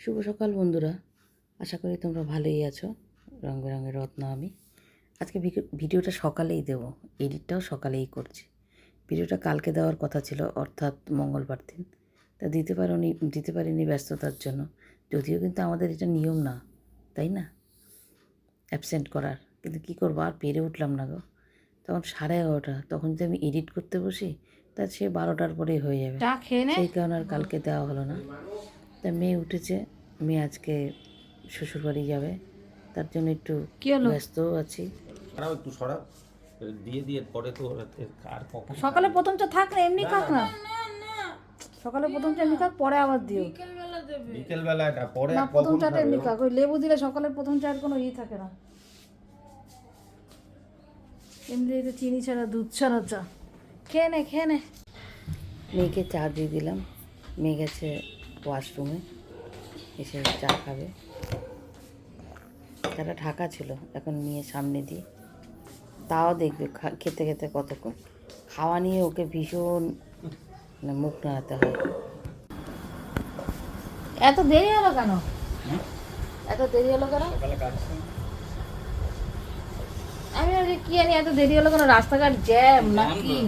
শুভ সকাল বন্ধুরা। আশা করি তোমরা ভালোই আছো। রং বেরঙের রত্ন আমি। আজকে ভিডিও- ভিডিওটা সকালেই দেবো। এডিটটাও সকালেই করছি। ভিডিওটা কালকে দেওয়ার কথা ছিল অর্থাৎ মঙ্গলবার দিন। তা দিতে পারিনি দিতে পারিনি ব্যস্ততার জন্য। যদিও কিন্তু আমাদের এটা নিয়ম না তাই না? অ্যাবসেন্ট করার। কিন্তু কী করব আর পেরে উঠলাম না গো। তখন সাড়ে এগারোটা তখন যদি আমি এডিট করতে বসি তা সে বারোটার পরেই হয়ে যাবে। সেই কারণে আর কালকে দেওয়া হলো না। তা মেয়ে উঠেছে মেয়ে আজকে শ্বশুরবাড়ি যাবে তার জন্য একটু কি হলো? ব্যস্তও আছি। সরাও একটু সরাও দিয়ে দিয়ে পরে তো আর কখন সকালে প্রথম চা থাক না এমনি খাক না সকালে প্রথম চা এমনি খাক পরে আবার দিও। বিকেল বেলা এটা পরে না প্রথম চাটা খাবে এমনি? খাক ওই লেবু দিলে সকালে প্রথম চায়ের কোনো ই থাকে না। এমনি এটা চিনি ছাড়া দুধ ছাড়া চা। খেয়ে নে খেয়ে নে। মেয়েকে চা দিয়ে দিলাম মেয়ে গেছে ওয়াশরুমে এসে চা খাবে। তারা ঢাকা ছিল এখন নিয়ে সামনে দিয়ে। তাও দেখবে খেতে খেতে কতক্ষণ। খাওয়া নিয়ে ওকে ভীষণ মানে মুখ নাড়াতে হয়। এত দেরি হলো কেন? এত দেরি হলো কেন? আমি আজকে কি জানি এত দেরি হলো কেন? রাস্তাঘাট জ্যাম নাকি?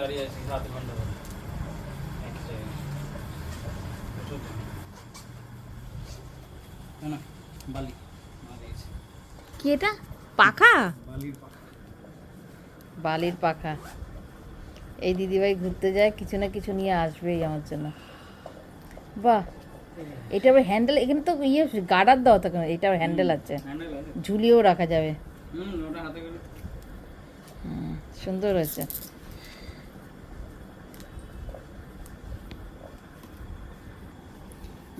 দাঁড়িয়ে আছি ঘণ্টা ধরে এক জায়গায়। প্রচুর জ্যাম। না, না, বালি বালি আছে। কি এটা? পাখা? বালির পাখা। এই দিদিভাই ঘুরতে যায় কিছু না কিছু নিয়ে আসবেই আমার জন্য। বাহ! এটা আবার হ্যান্ডেল এখানে তো ইয়ে গার্ডার দেওয়া থাকে না এটা আবার হ্যান্ডেল আছে। ঝুলিয়েও রাখা যাবে। হুম, ওটা হাতে করে। হুম, সুন্দর হয়েছে।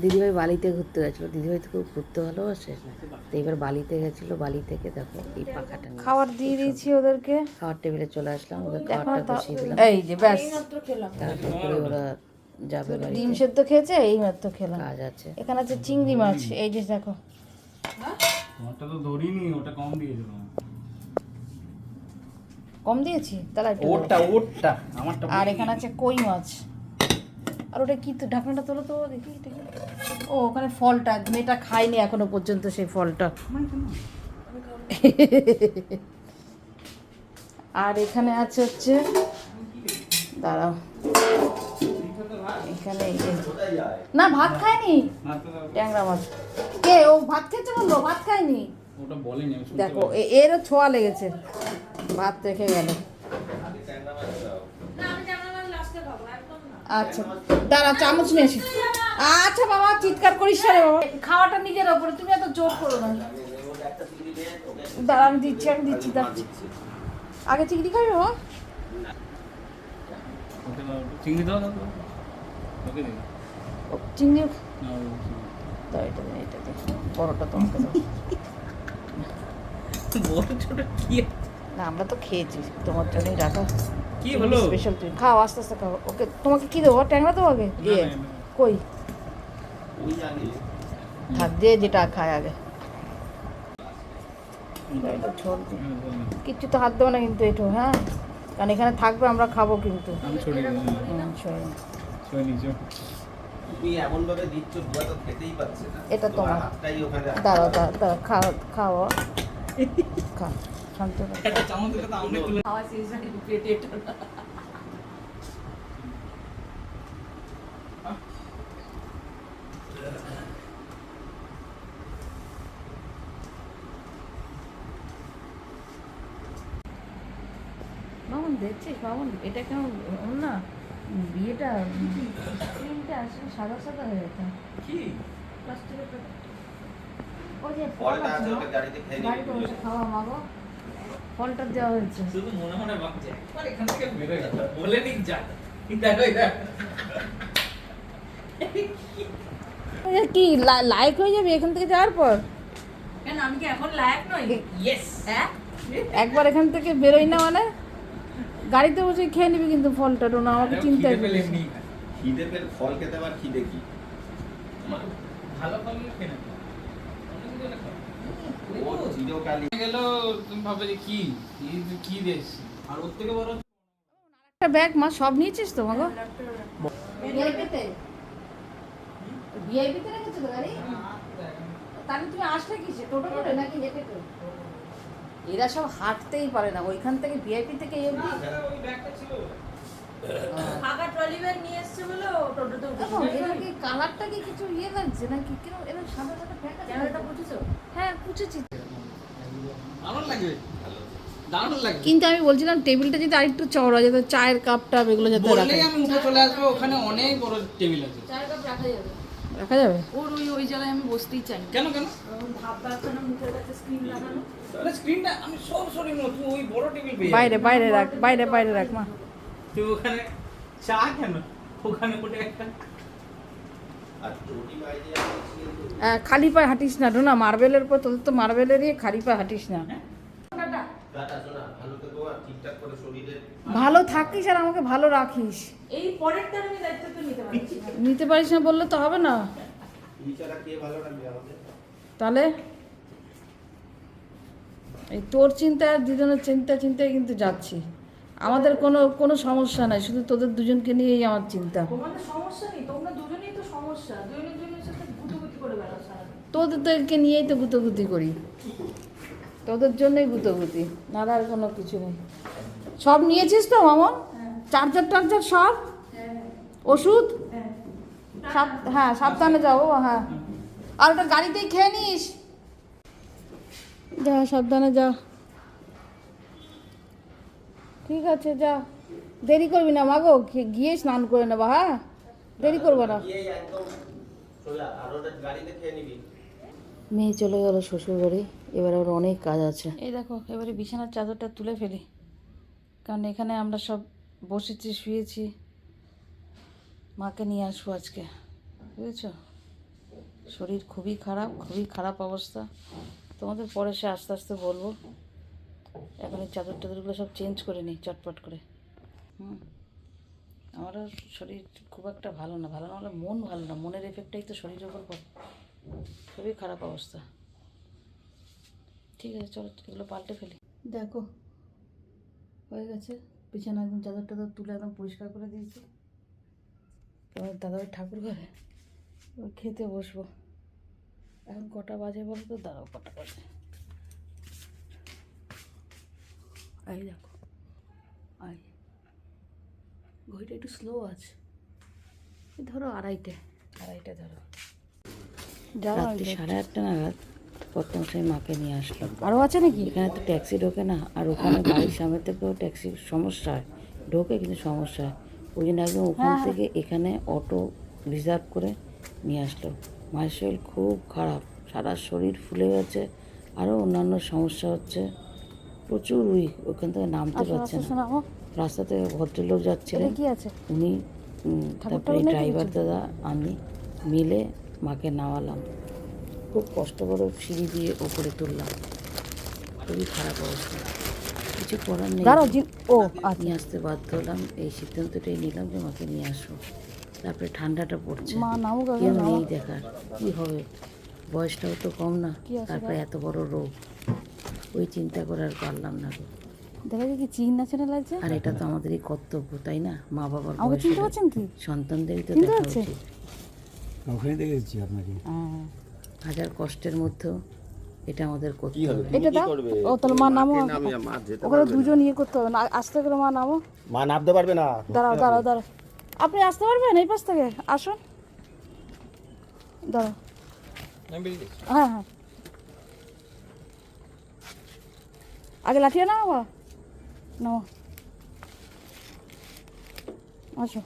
দিদিভাই বালিতে ঘুরতে গেছিল। দিদিভাই তো খুব ঘুরতে ভালোবাসে। তো এবার বালিতে গেছিল বালি থেকে দেখো এই পাখাটা খাবার দিয়ে দিয়েছি ওদেরকে। খাওয়ার টেবিলে চলে আসলাম ওদের খাবারটা তো বসিয়ে দিলাম। এই যে ব্যাস। তারপর করে ওরা যাবে ডিম সেদ্ধ খেয়েছে এই মাত্র খেলাম। কাজ আছে। এখানে আছে চিংড়ি মাছ এই যে দেখো। তোমারটা তো ধরিনি ওটা কম দিয়েছিল কম দিয়েছি? তাহলে ওটা ওটা আমারটা আর এখানে আছে কই মাছ? আর ওটা কি ঢাকনাটা তোলো তো দেখি কি? ও ওখানে ফলটা মেয়েটা খায়নি এখনও পর্যন্ত সেই ফলটা। আর এখানে আছে হচ্ছে দাঁড়াও। এখানে না ভাত খায়নি? ট্যাংরা মাছ। কে ও ভাত খেয়েছে বলল? ভাত খায়নি? দেখো এরও ছোঁয়া লেগেছে। ভাত রেখে গেল। আচ্ছা দাঁড়া চামচ নিয়ে আসি। আচ্ছা বাবা চিৎকার করিস না রে বাবা। খাওয়াটা নিজের ওপরে তুমি এত জোর করো না। দাঁড়া আমি দিচ্ছি আমি দিচ্ছি দাঁড়াচ্ছি। আগে চিংড়ি খাবি বাবা? চিংড়ি দাও চিংড়ি। দাও এটা বড়টা তোমাকে দাও। বড় ছোট কি? না আমরা তো খেয়েছি তোমার জন্যই রাখা। কি হলো? স্পেশাল তুমি খাও আস্তে আস্তে খাও। ওকে তোমাকে কি দেবো? ট্যাংরা দেবো আগে? দিয়ে। কই? হাত দিয়ে যেটা খায় আগে। এটা। কিচ্ছু তো হাত দেবো না কিন্তু একটু হ্যাঁ? কারণ এখানে থাকবে আমরা খাব কিন্তু। এটা তোমার। দাঁড়াও দাঁড়াও দাঁড়াও খাও। খাও। শান্ত মামুন দেখছিস মামুন এটা কেমন? ওর না বিয়েটা স্ক্রিনটা আসলে সাদা সাদা হয়ে যেত কি? প্লাস্টিকের ওই যে ফল আছে আছে ওটা গাড়িতে খেয়ে গাড়িতে খাওয়া মাগো। ফলটা দেওয়া হয়েছে। শুধু মনে মনে ভাবছে একবার এখান থেকে বেরোয় যা বলে দিক যা। দেখো এটা? কি লাইক হয়ে যাবে এখান থেকে যাওয়ার পর? কেন আমি কি এখন লায়ক নই? ইয়েস হ্যাঁ? একবার এখান থেকে বেরোই না মানে? গাড়িতে বসে খেয়ে নিবি কিন্তু ফলটা টোনা আমাকে চিন্তা এমনি খিদে পেলে ফল খেতে আবার খিদে কি? ভালো ফল খেয়ে নাও। অন্য কিছু হলে খাও। ও চিরকালই গেল তুমি ভাবে যে কি কি দেশ আর ওর থেকে বড় একটা ব্যাগ মা সব নিয়েছিস তো মাগো ভিআইপিতে রেখেছো তো গাড়ি? তাহলে তুমি আসলে কিসে টোটো করে নাকি হেঁটে করে? এরা সব হাঁটতেই পারে না ওইখান থেকে ভিআইপি থেকে এই ফাঁকা ট্রলি ব্যাগ নিয়ে এসছে বলে টোটোতে উঠেছে। কালারটা কি কিছু ইয়ে লাগছে নাকি? কেন এরা সাদা সাদা ফ্যাকা ক্যামেরাটা বুঝেছ হ্যাঁ পুছেছি দারুণ লাগবে। কিন্তু আমি বলছিলাম টেবিলটা যদি আরেকটু চওড়া যাতে চায়ের কাপ টাপ এগুলো যাতে রাখা বললেই আমি উঠে চলে আসব ওখানে অনেক বড় টেবিল আছে। কাপ রাখা যাবে। রাখা যাবে? ওর ওই ওই জায়গায় আমি বসতেই চাই কেন কেন? ভাব মুখের কাছে স্ক্রিন লাগানো। তাহলে স্ক্রিনটা আমি সব সরি না ওই বড় টেবিল বাইরে বাইরে রাখ বাইরে বাইরে রাখ মা। তুই ওখানে চা কেন? ওখানে ওটা একটা খালি পায়ে হাঁটিস না না মার্বেলের পর তোদের তো মার্বেলেরই খালি পায়ে হাঁটিস না। ভালো তো তোমার ঠিকঠাক করে শরীরে। ভালো থাকিস আর আমাকে ভালো রাখিস। এই পরেরটার আমি দায়িত্ব তো নিতে পারছি নিতে পারিস না বললে তো হবে না। বিচারা কে ভালো রাখবে আমাদের তাহলে এই তোর চিন্তা আর দুজনের চিন্তা চিন্তায় কিন্তু যাচ্ছি। আমাদের কোনো কোনো সমস্যা নাই শুধু তোদের দুজনকে নিয়েই আমার চিন্তা। তোমাদের সমস্যা নেই তোমরা দুজনেই তো সমস্যা দুজনের দুজনের সাথে করে বেড়াও তোদেরকে নিয়েই তো গুতোগুতি করি। তোদের জন্যই গুতোগুতি না আর কোনো কিছু নেই। সব নিয়েছিস তো মামন? চার্জার টার্জার সব? ওষুধ? সাব হ্যাঁ সাবধানে যাব হ্যাঁ। আর ওটা গাড়িতেই খেয়ে নিস। যা সাবধানে যা। ঠিক আছে যা। দেরি করবি না মাগো গি- গিয়ে স্নান করে নেবা হ্যাঁ? দেরি করব না। মেয়ে চলে গেল শ্বশুর বাড়ি এবার আবার অনেক কাজ আছে। এই দেখো এবারে বিছানার চাদরটা তুলে ফেলি। কারণ এখানে আমরা সব বসেছি শুয়েছি। মাকে নিয়ে আসব আজকে বুঝেছ? শরীর খুবই খারাপ খুবই খারাপ অবস্থা। তোমাদের পরে সে আস্তে আস্তে বলব। এখন এই চাদর টাদরগুলো সব চেঞ্জ করে নিই, চটপট করে। হুম। আমারও শরীর খুব একটা ভালো না ভালো না হলে মন ভালো না, মনের এফেক্টটাই তো শরীরের পড়ে। খুবই খারাপ অবস্থা। ঠিক আছে, চলো এগুলো পাল্টে ফেলি। দেখো, হয়ে গেছে। পিছনে একদম চাদর টাদর তুলে একদম পরিষ্কার করে দিয়েছি। তোমার দাদাভাই ঠাকুর ঘরে খেতে বসবো। এখন কটা বাজে বলো তো? দাঁড়াও, কটা বাজে? আই দেখো আই ঘড়িটা একটু স্লো আছে। এই ধরো আড়াইটে। আড়াইটে ধরো। রাত্রি সাড়ে আটটা নাগাদ প্রত্যংশাই মাকে নিয়ে আসলো আরও আছে নাকি? এখানে তো ট্যাক্সি ঢোকে না আর ওখানে বাড়ির সামনে থেকেও ট্যাক্সির সমস্যা হয়। ঢোকে কিন্তু সমস্যা হয়। ওই জন্য একদম ওখান থেকে এখানে অটো রিজার্ভ করে নিয়ে আসলো। মায়ের শরীর খুব খারাপ। সারা শরীর ফুলে গেছে। আরও অন্যান্য সমস্যা হচ্ছে। প্রচুর উইক ওখান থেকে নামতে পারছে না। শোনাবো। রাস্তা থেকে ভদ্রলোক যাচ্ছিলেন কি আছে? উনি তারপরে ড্রাইভার দাদা আমি মিলে মাকে নামালাম। খুব কষ্ট করে সিঁড়ি দিয়ে ওপরে তুললাম। খুবই খারাপ অবস্থা। কিছু করার নেই। ও আচ্ছা। নিয়ে আসতে বাধ্য হলাম। এই সিদ্ধান্তটাই নিলাম যে মাকে নিয়ে আসব। তারপরে ঠান্ডাটা পড়ছে। কেউ নেই দেখার। কি হবে? বয়সটাও তো কম না। তারপরে এত বড় রোগ। ওই চিন্তা করে আর পারলাম না গো। দেখা যায় কি চিন আছে না লাগছে? আর এটা তো আমাদেরই কর্তব্য তাই না? মা বাবার আমাকে চিনতে পারছেন কি? সন্তানদেরই তো চিনতে দেখা? উচিত ওখানে দেখেছি আপনাকে। হ্যাঁ হাজার কষ্টের মধ্যেও এটা আমাদের করতে হবে? এটা দাও। ও তাহলে মা নামো। ওখানে দুজন ইয়ে করতে হবে না। আসতে করে মা নামো। মা নামতে পারবে না। দাঁড়াও দাঁড়াও দাঁড়াও। আপনি আসতে পারবেন এই পাশ থেকে? আসুন। দাঁড়াও। হ্যাঁ হ্যাঁ। আগে লাঠিয়ে নাও বাবা নাও আসো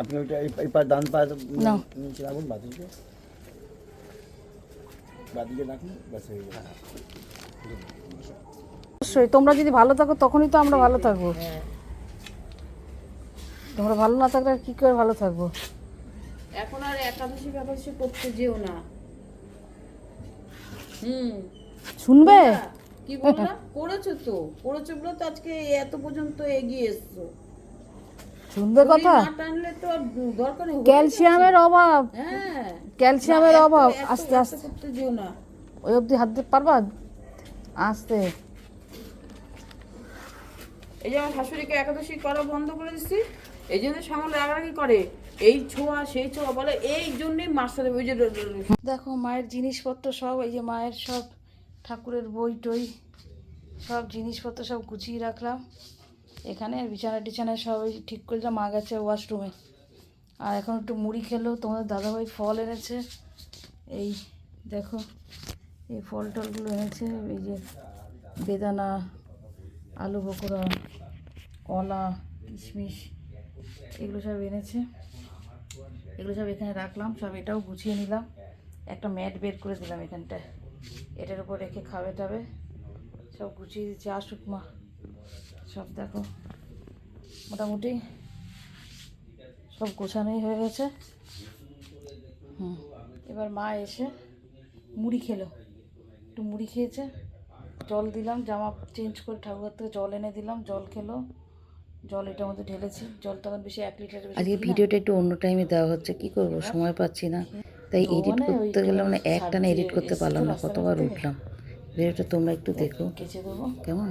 আপনি ওইটা এই পা ডান পা নাও। নিচে রাখুন বাদিকে বাদিকে রাখুন ব্যাস হয়ে গেল অবশ্যই তোমরা যদি ভালো থাকো তখনই তো আমরা ভালো থাকব। তোমরা ভালো না থাকলে আর কি করে ভালো থাকব? এখন আর একাদশী ফেকাদশী করতে যেও না। হুম। শুনবে? কি বললাম করেছ তো। করেছ বলে তো আজকে এত পর্যন্ত এগিয়ে এসছো। শুনবে কথা? ক্যালসিয়ামের অভাব। হ্যাঁ। ক্যালসিয়ামের অভাব। আস্তে আস্তে। ওই অবধি হাত দিতে পারবা? আস্তে। এই যে আমার শাশুড়িকে একাদশী করা বন্ধ করে দিচ্ছি। এই জন্য শ্যামল রাগারাগি করে। এই ছোঁয়া, সেই ছোঁয়া বলে এই জন্যই মাস্টার ওই যে দেখো, মায়ের জিনিসপত্র সব, এই যে মায়ের সব ঠাকুরের বই টই, সব জিনিসপত্র সব গুছিয়ে রাখলাম। এখানে বিছানা টিছানায় সব ঠিক করলাম মা গেছে ওয়াশরুমে আর এখন একটু মুড়ি খেলো, তোমাদের দাদাভাই ফল এনেছে। এই দেখো, এই ফল টলগুলো এনেছে, এই যে বেদানা, আলু বকুড়া, কলা, কিশমিশ, এগুলো সব এনেছে। এগুলো সব এখানে রাখলাম, সব এটাও গুছিয়ে নিলাম। একটা ম্যাট বের করে দিলাম এখানটায় এটার উপর রেখে খাবে টাবে। সব গুছিয়ে দিচ্ছি। আসুক মা সব দেখো। মোটামুটি সব গোছানোই হয়ে গেছে। হুম। এবার মা এসে মুড়ি খেলো। একটু মুড়ি খেয়েছে। জল দিলাম। জামা চেঞ্জ করে ঠাকুর থেকে জল এনে দিলাম। জল খেলো। জল এটার মধ্যে ঢেলেছি জল তখন বেশি এক লিটার আজকে ভিডিওটা একটু অন্য টাইমে দেওয়া হচ্ছে কি করব সময় পাচ্ছি না। তাই এডিট মানে করতে গেলে মানে এক না এডিট করতে পারলাম না কতবার উঠলাম। ভিডিওটা তোমরা একটু দেখো। কেমন?